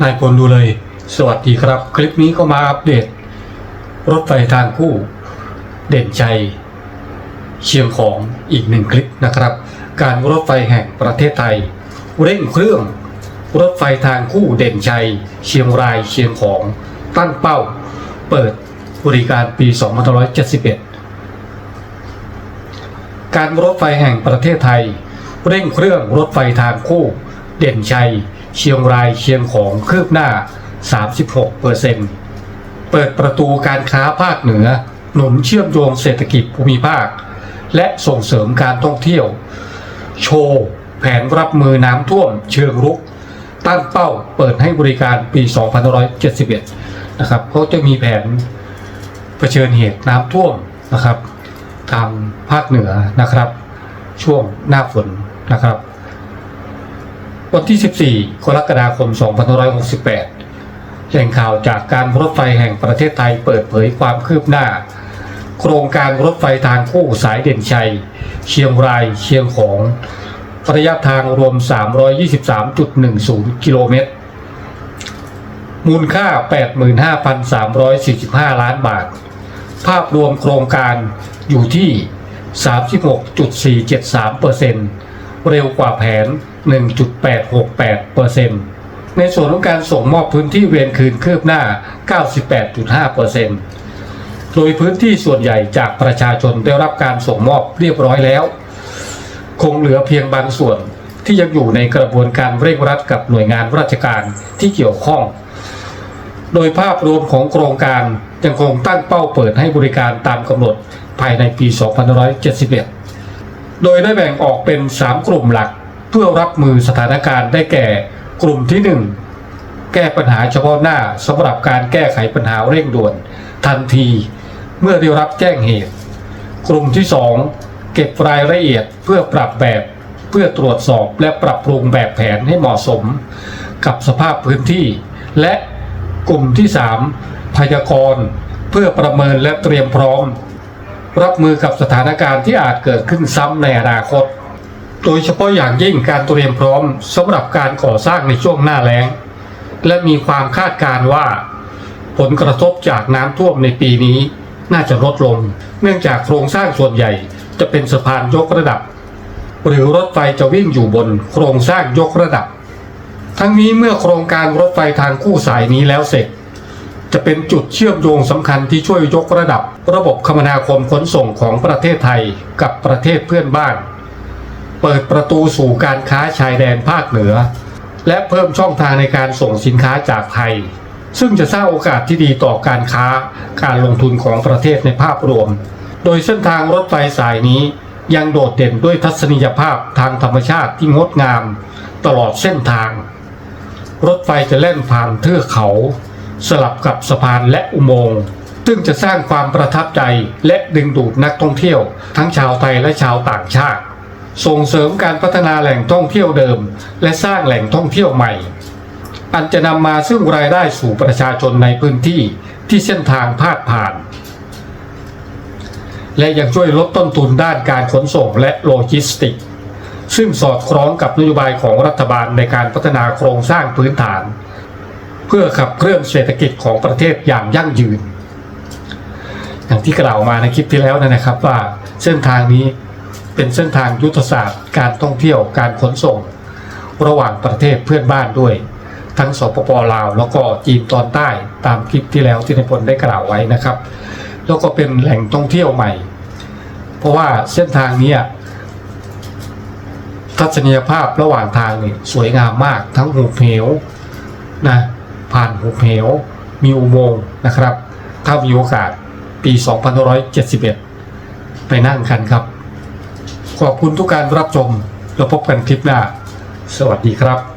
นายพลดูเลย สวัสดีครับ คลิปนี้ก็มาอัปเดต รถไฟทางคู่ เด่นชัย เชียงของอีกหนึ่งคลิปนะครับ การรถไฟแห่งประเทศไทย เร่งเครื่อง รถไฟทางคู่เด่นชัย เชียงรายเชียงของตั้งเป้า เปิดบริการปี 2571 การรถไฟแห่งประเทศไทย เร่งเครื่องรถไฟทางคู่ เด่นชัย เชียงรายเชียงของคืบหน้า 36เปอร์เซ็นต์เปิดประตูการค้าภาคเหนือ หนุนเชื่อมโยงเศรษฐกิจภูมิภาค และส่งเสริมการท่องเที่ยว โชว์แผนรับมือน้ำท่วมเชิงรุก ตั้งเป้าเปิดให้บริการปี 2571 นะครับเขาจะมีแผนเผชิญเหตุน้ำท่วมนะครับ ทางภาคเหนือนะครับ ช่วงหน้าฝนนะครับ วันที่ 14 กรกฎาคม 2568 แหล่งข่าวจากการรถไฟแห่งประเทศไทยเปิดเผยความคืบหน้า โครงการรถไฟทางคู่สายเด่นชัย เชียงรายเชียงของ ระยะทางรวม 323.10 กิโลเมตร มูลค่า 85,345 ล้านบาท ภาพรวมโครงการอยู่ที่ 36.473%เร็นต์ เร็วกว่าแผน 1.868%ในส่วนของการส่งมอบพื้นที่เวียนคืนคืบหน้า 98.5%โดยพื้นที่ส่วนใหญ่จากประชาชนได้รับการส่งมอบเรียบร้อยแล้ว คงเหลือเพียงบางส่วนที่ยังอยู่ในกระบวนการเร่งรัดกับหน่วยงานราชการที่เกี่ยวข้อง โดยภาพรวมของโครงการยังคงตั้งเป้าเปิดให้บริการตามกำหนดภายในปี 2571 โดยได้แบ่งออกเป็น 3 กลุ่มหลักเพื่อรับมือสถานการณ์ได้แก่ กลุ่มที่ 1 แก้ปัญหาเฉพาะหน้าสำหรับการแก้ไขปัญหาเร่งด่วน ทันทีเมื่อได้รับแจ้งเหตุ กลุ่มที่ 2 เก็บรายละเอียดเพื่อปรับแบบ เพื่อตรวจสอบและปรับปรุงแบบแผนให้เหมาะสม กับสภาพพื้นที่ และกลุ่มที่ 3 พยากรณ์เพื่อประเมินและเตรียมพร้อม รับมือกับสถานการณ์ที่อาจเกิดขึ้นซ้ำในอนาคต โดยเฉพาะอย่างยิ่งการเตรียมพร้อมสำหรับการก่อสร้างในช่วงหน้าแล้ง และมีความคาดการ์ว่า ผลกระทบจากน้ำท่วมในปีนี้น่าจะลดลง เนื่องจากโครงสร้างส่วนใหญ่จะเป็นสะพานยกระดับ หรือรถไฟจะวิ่งอยู่บนโครงสร้างยกระดับ ทั้งนี้เมื่อโครงการรถไฟทางคู่สายนี้แล้วเสร็จ จะเป็นจุดเชื่อมโยงสำคัญที่ช่วยยกระดับระบบคมนาคมขนส่งของประเทศไทยกับประเทศเพื่อนบ้าน เปิดประตูสู่การค้าชายแดนภาคเหนือ และเพิ่มช่องทางในการส่งสินค้าจากไทย ซึ่งจะสร้างโอกาสที่ดีต่อการค้าการลงทุนของประเทศในภาพรวม โดยเส้นทางรถไฟสายนี้ยังโดดเด่นด้วยทัศนียภาพทางธรรมชาติที่งดงาม ตลอดเส้นทาง รถไฟจะแล่นผ่านเทือกเขา สลับกับสะพานและอุโมงค์ซึ่งจะสร้างความประทับใจและดึงดูดนักท่องเที่ยว ทั้งชาวไทยและชาวต่างชาติ ส่งเสริมการพัฒนาแหล่งท่องเที่ยวเดิม และสร้างแหล่งท่องเที่ยวใหม่ อันจะนำมาซึ่งรายได้สู่ประชาชนในพื้นที่ที่เส้นทางพาดผ่าน และยังช่วยลดต้นทุนด้านการขนส่งและโลจิสติก ซึ่งสอดคล้องกับนโยบายของรัฐบาลในการพัฒนาโครงสร้างพื้นฐาน พื่อขับเคลื่อนเศรษฐกิจของประเทศอย่างยั่งยืน อย่างที่กล่าวมาในคลิปที่แล้วนะครับว่าเส้นทางนี้เป็นเส้นทางยุทธศาสตร์ การท่องเที่ยวการขนส่ง ระหว่างประเทศเพื่อนบ้านด้วย ทั้งสปปลาว แล้วก็จีนตอนใต้ตามคลิปที่แล้วที่ในพลได้กล่าวไว้นะครับ แล้วก็เป็นแหล่งท่องเที่ยวใหม่ เพราะว่าเส้นทางนี้ทัศนียภาพระหว่างทางนี่สวยงามมากทั้งหุบเหวนะ ผ่านหุบเหว มีอุโมงค์นะครับถ้ามีโอกาสปี 2571 ไปนั่งกันครับ ขอบคุณทุกการรับชม แล้วพบกันคลิปหน้า สวัสดีครับ